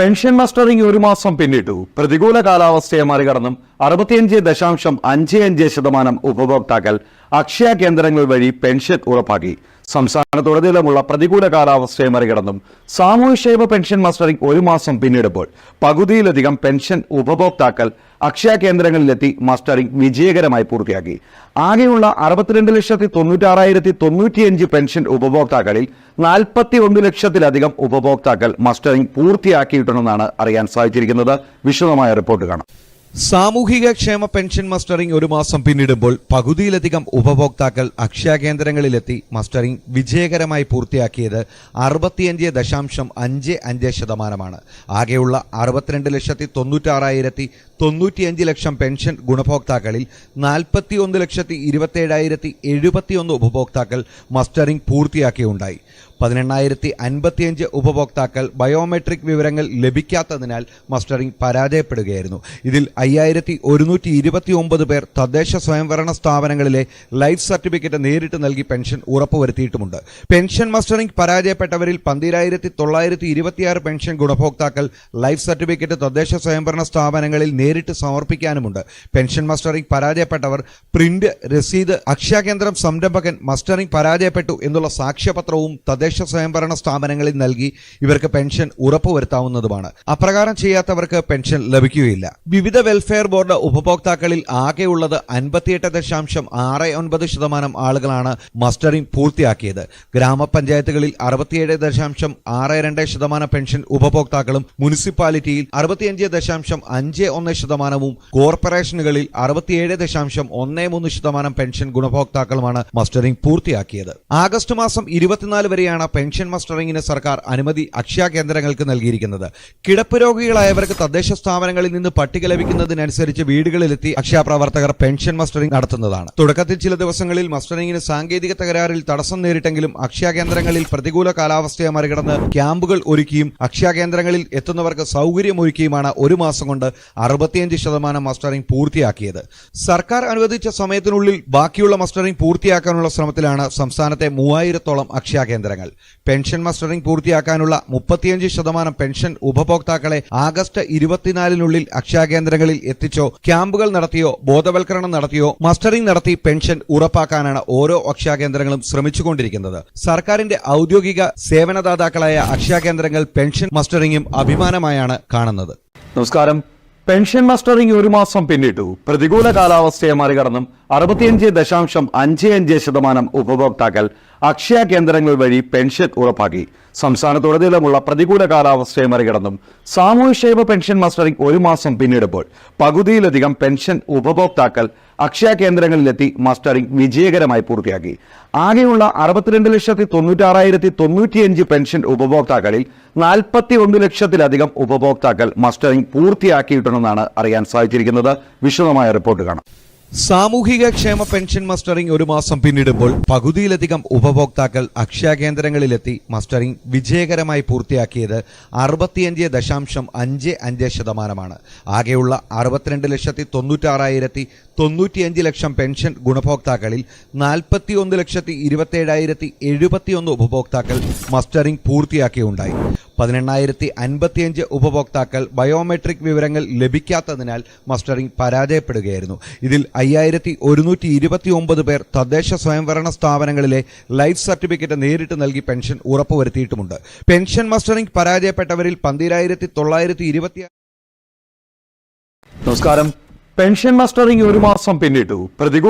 Pension mustering ഒരു മാസം പിന്നിട്ടു. പ്രതികൂല കാലാവസ്ഥയെ മറികടന്നും അറുപത്തിയഞ്ച് ദശാംശം അഞ്ച് അഞ്ച് ശതമാനം ഉപഭോക്താക്കൾ അക്ഷയ കേന്ദ്രങ്ങൾ വഴി പെൻഷൻ ഉറപ്പാക്കി. സംസ്ഥാനത്തുടനീളമുള്ള പ്രതികൂല കാലാവസ്ഥയെ മറികടന്നും സാമൂഹ്യക്ഷേമ പെൻഷൻ മസ്റ്ററിംഗ് ഒരു മാസം പിന്നിടുമ്പോൾ പകുതിയിലധികം പെൻഷൻ ഉപഭോക്താക്കൾ അക്ഷയ കേന്ദ്രങ്ങളിലെത്തി മസ്റ്ററിംഗ് വിജയകരമായി പൂർത്തിയാക്കി. ആകെയുള്ള അറുപത്തിരണ്ട് ലക്ഷത്തി തൊണ്ണൂറ്റാറായിരത്തി തൊണ്ണൂറ്റിയഞ്ച് പെൻഷൻ ഉപഭോക്താക്കളിൽ നാൽപ്പത്തി ഒന്ന് ലക്ഷത്തിലധികം ഉപഭോക്താക്കൾ മസ്റ്ററിംഗ് പൂർത്തിയാക്കിയിട്ടുണ്ടെന്നാണ് അറിയാൻ സാധിച്ചിരിക്കുന്നത്. വിശദമായ റിപ്പോർട്ട് കാണാം. സാമൂഹിക ക്ഷേമ പെൻഷൻ മസ്റ്ററിംഗ് ഒരു മാസം പിന്നിടുമ്പോൾ പകുതിയിലധികം ഉപഭോക്താക്കൾ അക്ഷയ കേന്ദ്രങ്ങളിലെത്തി മസ്റ്ററിംഗ് വിജയകരമായി പൂർത്തിയാക്കിയത് അറുപത്തിയഞ്ച് ദശാംശം അഞ്ച് അഞ്ച് ശതമാനമാണ്. ആകെയുള്ള അറുപത്തിരണ്ട് ലക്ഷത്തി തൊണ്ണൂറ്റാറായിരത്തി തൊണ്ണൂറ്റിയഞ്ച് ലക്ഷം പെൻഷൻ ഗുണഭോക്താക്കളിൽ നാൽപ്പത്തി ഒന്ന് ലക്ഷത്തി ഇരുപത്തേഴായിരത്തി എഴുപത്തിയൊന്ന് ഉപഭോക്താക്കൾ മസ്റ്ററിംഗ് പൂർത്തിയാക്കിയുണ്ടായി. പതിനെണ്ണായിരത്തി അൻപത്തിയഞ്ച് ഉപഭോക്താക്കൾ ബയോമെട്രിക് വിവരങ്ങൾ ലഭിക്കാത്തതിനാൽ മസ്റ്ററിംഗ് പരാജയപ്പെടുകയായിരുന്നു. ഇതിൽ അയ്യായിരത്തി ഒരുന്നൂറ്റി ഇരുപത്തി ഒമ്പത് പേർ തദ്ദേശ സ്വയംഭരണ സ്ഥാപനങ്ങളിലെ ലൈഫ് സർട്ടിഫിക്കറ്റ് നേരിട്ട് നൽകി പെൻഷൻ ഉറപ്പുവരുത്തിയിട്ടുമുണ്ട്. പെൻഷൻ മസ്റ്ററിംഗ് പരാജയപ്പെട്ടവരിൽ പന്തിരായിരത്തി തൊള്ളായിരത്തി ഇരുപത്തിയാറ് പെൻഷൻ ഗുണഭോക്താക്കൾ ലൈഫ് സർട്ടിഫിക്കറ്റ് തദ്ദേശ സ്വയംഭരണ സ്ഥാപനങ്ങളിൽ നേരിട്ട് സമർപ്പിക്കാനുമുണ്ട്. പെൻഷൻ മസ്റ്ററിംഗ് പരാജയപ്പെട്ടവർ പ്രിന്റ് രസീത് അക്ഷയ കേന്ദ്രം സംരംഭകൻ മസ്റ്ററിംഗ് പരാജയപ്പെട്ടു എന്നുള്ള സാക്ഷ്യപത്രവും തദ്ദേശ സ്വയംഭരണ സ്ഥാപനങ്ങളിൽ നൽകി ഇവർക്ക് പെൻഷൻ ഉറപ്പുവരുത്താവുന്നതുമാണ്. അപ്രകാരം ചെയ്യാത്തവർക്ക് പെൻഷൻ ലഭിക്കുകയില്ല. വിവിധ വെൽഫെയർ ബോർഡ് ഉപഭോക്താക്കളിൽ ആകെയുള്ളത് അൻപത്തിയെട്ട് ദശാംശം ആറ് ഒൻപത് ശതമാനം ആളുകളാണ് മസ്റ്ററിംഗ് പൂർത്തിയാക്കിയത്. ഗ്രാമപഞ്ചായത്തുകളിൽ അറുപത്തിയേഴ് ദശാംശം ആറ് രണ്ട് ശതമാനം പെൻഷൻ ഉപഭോക്താക്കളും മുനിസിപ്പാലിറ്റിയിൽ അറുപത്തിയഞ്ച് ദശാംശം അഞ്ച് ഒന്ന് ശതമാനവും. കോർപ്പറേഷനുകളിൽ അറുപത്തിയേഴ് ദശാംശം ഒന്നേ മൂന്ന് ശതമാനം പെൻഷൻ ഗുണഭോക്താക്കളുമാണ് മസ്റ്ററിംഗ് പൂർത്തിയാക്കിയത്. ആഗസ്റ്റ് മാസം ഇരുപത്തിനാല് വരെയാണ് പെൻഷൻ മസ്റ്ററിംഗിന് സർക്കാർ അനുമതി അക്ഷയ കേന്ദ്രങ്ങൾക്ക് നൽകിയിരിക്കുന്നത്. കിടപ്പ് രോഗികളായവർക്ക് തദ്ദേശ സ്ഥാപനങ്ങളിൽ നിന്ന് പട്ടിക ലഭിക്കുന്നതിനനുസരിച്ച് വീടുകളിലെത്തി അക്ഷയ പ്രവർത്തകർ പെൻഷൻ മസ്റ്ററിംഗ് നടത്തുന്നതാണ്. തുടക്കത്തിൽ ചില ദിവസങ്ങളിൽ മസ്റ്ററിംഗിന് സാങ്കേതിക തകരാറിൽ തടസ്സം നേരിട്ടെങ്കിലും അക്ഷയ കേന്ദ്രങ്ങളിൽ പ്രതികൂല കാലാവസ്ഥയെ മറികടന്ന് ക്യാമ്പുകൾ ഒരുക്കിയും അക്ഷയ കേന്ദ്രങ്ങളിൽ എത്തുന്നവർക്ക് സൗകര്യമൊരുക്കിയുമാണ് ഒരു മാസം കൊണ്ട് അറുപത്തിയഞ്ച് ശതമാനം മസ്റ്ററിംഗ് പൂർത്തിയാക്കിയത്. സർക്കാർ അനുവദിച്ച സമയത്തിനുള്ളിൽ ബാക്കിയുള്ള മസ്റ്ററിംഗ് പൂർത്തിയാക്കാനുള്ള ശ്രമത്തിലാണ് സംസ്ഥാനത്തെ മൂവായിരത്തോളം അക്ഷയ കേന്ദ്രങ്ങൾ. പെൻഷൻ മസ്റ്ററിംഗ് പൂർത്തിയാക്കാനുള്ള മുപ്പത്തിയഞ്ച് ശതമാനം പെൻഷൻ ഉപഭോക്താക്കളെ ആഗസ്റ്റ് ഇരുപത്തിനാലിനുള്ളിൽ അക്ഷയ കേന്ദ്രങ്ങളിൽ എത്തിച്ചോ ക്യാമ്പുകൾ നടത്തിയോ ബോധവൽക്കരണം നടത്തിയോ മസ്റ്ററിംഗ് നടത്തി പെൻഷൻ ഉറപ്പാക്കാനാണ് ഓരോ അക്ഷയ കേന്ദ്രങ്ങളും ശ്രമിച്ചുകൊണ്ടിരിക്കുന്നത്. സർക്കാരിന്റെ ഔദ്യോഗിക സേവനദാതാക്കളായ അക്ഷയ കേന്ദ്രങ്ങൾ പെൻഷൻ മസ്റ്ററിംഗും അഭിമാനമായാണ് കാണുന്നത്. നമസ്കാരം. പെൻഷൻ മസ്റ്ററിംഗ് ഒരു മാസം പിന്നിട്ടു. പ്രതികൂല കാലാവസ്ഥയെ മറികടന്നും അറുപത്തിയഞ്ച് ദശാംശം അഞ്ച് അഞ്ച് ശതമാനം ഉപഭോക്താക്കൾ അക്ഷയ കേന്ദ്രങ്ങൾ വഴി പെൻഷൻ ഉറപ്പാക്കി. സംസ്ഥാനത്തുടനീളമുള്ള പ്രതികൂല കാലാവസ്ഥയെ മറികടന്നും സാമൂഹ്യക്ഷേമ പെൻഷൻ മസ്റ്ററിംഗ് ഒരു മാസം പിന്നിടുമ്പോൾ പകുതിയിലധികം പെൻഷൻ ഉപഭോക്താക്കൾ അക്ഷയ കേന്ദ്രങ്ങളിലെത്തി മസ്റ്ററിംഗ് വിജയകരമായി പൂർത്തിയാക്കി. ആകെയുള്ള അറുപത്തിരണ്ട് ലക്ഷത്തി തൊണ്ണൂറ്റാറായിരത്തി തൊണ്ണൂറ്റിയഞ്ച് പെൻഷൻ ഉപഭോക്താക്കളിൽ നാൽപ്പത്തി ഒന്ന് ലക്ഷത്തിലധികം ഉപഭോക്താക്കൾ മസ്റ്ററിംഗ് പൂർത്തിയാക്കിയിട്ടുണ്ടെന്നാണ് അറിയാൻ സാധിച്ചിരിക്കുന്നത്. വിശദമായ റിപ്പോർട്ട് കാണാം. സാമൂഹിക ക്ഷേമ പെൻഷൻ മസ്റ്ററിംഗ് ഒരു മാസം പിന്നിടുമ്പോൾ പകുതിയിലധികം ഉപഭോക്താക്കൾ അക്ഷയ കേന്ദ്രങ്ങളിലെത്തി മസ്റ്ററിംഗ് വിജയകരമായി പൂർത്തിയാക്കിയത് അറുപത്തിയഞ്ച് ദശാംശം അഞ്ച് അഞ്ച് ശതമാനമാണ്. ആകെയുള്ള അറുപത്തിരണ്ട് ലക്ഷത്തി തൊണ്ണൂറ്റാറായിരത്തി തൊണ്ണൂറ്റിയഞ്ച് ലക്ഷം പെൻഷൻ ഗുണഭോക്താക്കളിൽ നാൽപ്പത്തി ഒന്ന് ലക്ഷത്തി ഇരുപത്തേഴായിരത്തി എഴുപത്തിയൊന്ന് ഉപഭോക്താക്കൾ മസ്റ്ററിംഗ് പൂർത്തിയാക്കിയുണ്ടായി. പതിനെണ്ണായിരത്തി അൻപത്തിയഞ്ച് ഉപഭോക്താക്കൾ ബയോമെട്രിക് വിവരങ്ങൾ ലഭിക്കാത്തതിനാൽ മസ്റ്ററിംഗ് പരാജയപ്പെടുകയായിരുന്നു. ഇതിൽ അയ്യായിരത്തി ഒരുന്നൂറ്റി ഇരുപത്തി ഒമ്പത് പേർ തദ്ദേശ സ്വയംഭരണ സ്ഥാപനങ്ങളിലെ ലൈഫ് സർട്ടിഫിക്കറ്റ് നേരിട്ട് നൽകി പെൻഷൻ ഉറപ്പുവരുത്തിയിട്ടുമുണ്ട്. പെൻഷൻ മസ്റ്ററിംഗ് പരാജയപ്പെട്ടവരിൽ പന്തിരായിരത്തി തൊള്ളായിരത്തി ഇരുപത്തി നമസ്കാരം. പെൻഷൻ മസ്റ്ററിംഗ് ഒരു മാസം പിന്നിട്ടു. പ്രതികൂല